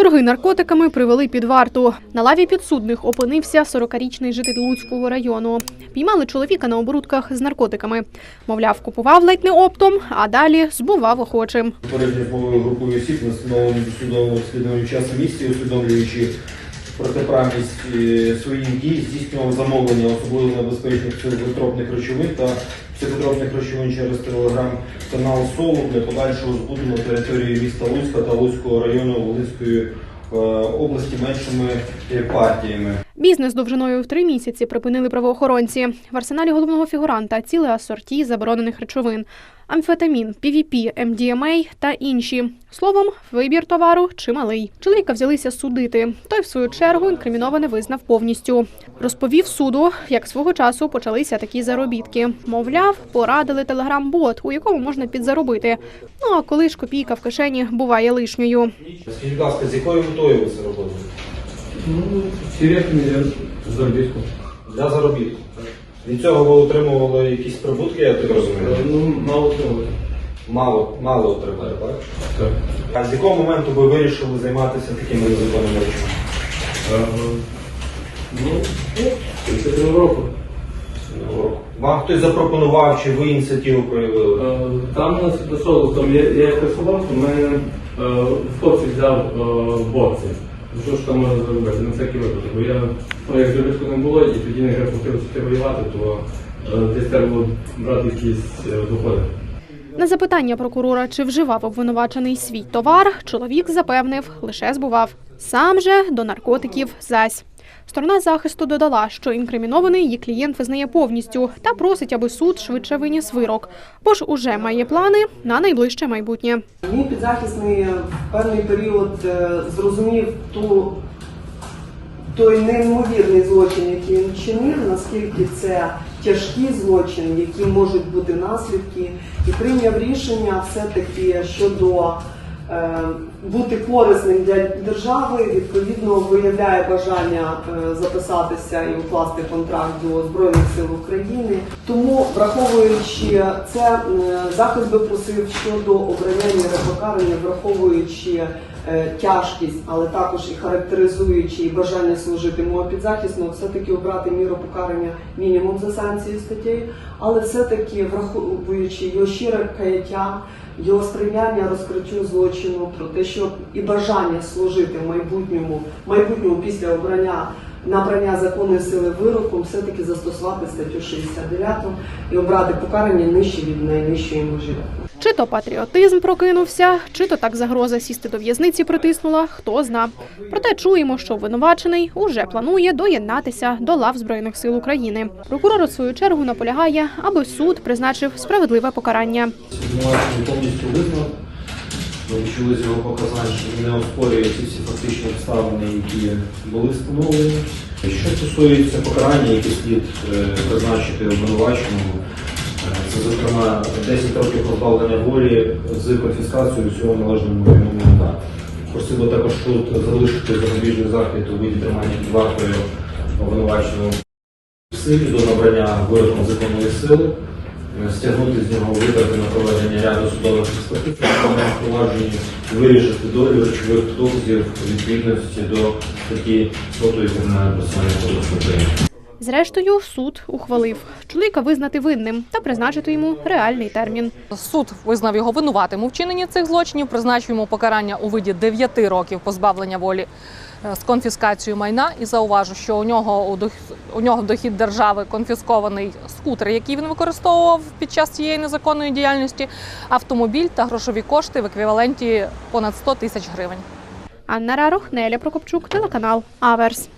Торги наркотиками привели під варту. На лаві підсудних опинився 40-річний житель Луцького району. Піймали чоловіка на оборудках з наркотиками. Мовляв, купував ледь не оптом, а далі збував охочим. Попередньо групою осіб на встановленому судовому розслідуванню часу місці, усвідомлюючи протиправність е, своїх дій, здійснював замовлення особливо небезпечних психотропних речовин та психотропних речовин через телеграм-канал Соло для подальшого збуту території міста Луцька та Луцького району Волинської е, області меншими партіями. Бізнес довжиною в три місяці припинили правоохоронці. В арсеналі головного фігуранта ціле асорті заборонених речовин: амфетамін, PVP, MDMA та інші. Словом, вибір товару чималий. Чоловіка взялися судити. Той, в свою чергу, інкриміноване визнав повністю. Розповів суду, як свого часу почалися такі заробітки. Мовляв, порадили телеграм-бот, у якому можна підзаробити. Ну а коли ж копійка в кишені буває лишньою. Скажіть, будь ласка, з якою метою ви це робили? Ну, серьезно, я заробітку. Для заробітку. Від цього ви отримували якісь прибутки, я так розумію? Ну, мало того. Мало, мало отримали, так? Так. А з якого моменту ви вирішили займатися такими незаконними речами? Е, Ну, з цього року. Вам хтось запропонував, чи ви ініціативу проявили? Е, Там у нас прийшов, там я, я як працював, то мене е, в хлопці взяв е, бокси. Ну, Що ж там можна зробити? На всякий випадок. Бо я, ну, як заробітку не було, і тоді не хотів воювати, то е, десь треба було брати якісь е, доходи. На запитання прокурора, чи вживав обвинувачений свій товар, чоловік запевнив, лише збував. Сам же до наркотиків зась. Сторона захисту додала, що інкримінований її клієнт визнає повністю та просить, аби суд швидше виніс вирок, бо ж уже має плани на найближче майбутнє. Мій підзахисний в певний період е, зрозумів ту, той неймовірний злочин, який він вчинив, наскільки це тяжкі злочини, які можуть бути наслідки, і прийняв рішення все-таки щодо е, бути корисним для держави, відповідно виявляє бажання е, записатися і укласти контракт до Збройних сил України. Тому, враховуючи це, е, захист би просив щодо обрання покарання, враховуючи тяжкість, але також і характеризуючи і бажання служити. Мого підзахисного, все-таки обрати міру покарання мінімум за санкцією статтею, але все-таки враховуючи його щире каяття, його сприйняння розкриттю злочину, про те, що і бажання служити в майбутньому, майбутньому після обрання набрання законної сили вироком, все-таки застосувати статтю 69 і обрати покарання нижче від найнижчої межі. Чи то патріотизм прокинувся, чи то так загроза сісти до в'язниці притиснула, хто зна. Проте чуємо, що обвинувачений уже планує доєднатися до лав збройних сил України. Прокурор у свою чергу наполягає, аби суд призначив справедливе покарання. Повністю визнав, ми відчули з його показань, що він не оспорює ці всі фактичні обставини, які були встановлені. Що стосується покарання, яке слід е, призначити обвинуваченому, е, це, зокрема, 10 років позбавлення волі з конфіскацією всього належного йому майна. Просив би також суд залишити запобіжний захід у виді тримання під вартою обвинуваченого в силі до набрання вироком законної сили, стягнути з нього витрати на проведення ряду судових експертиз, у провадженні вирішити долю речових доказів відповідності до статті 100 Кримінального процесуального кодексу України. Зрештою, суд ухвалив чоловіка визнати винним та призначити йому реальний термін. Суд визнав його винуватим у вчиненні цих злочинів, призначив йому покарання у виді 9 років позбавлення волі з конфіскацією майна. І зауважу, що у нього у нього дохід держави конфіскований скутер, який він використовував під час цієї незаконної діяльності, автомобіль та грошові кошти в еквіваленті понад 100 тисяч гривень. Анна Рарух, Неля Прокопчук, телеканал Аверс.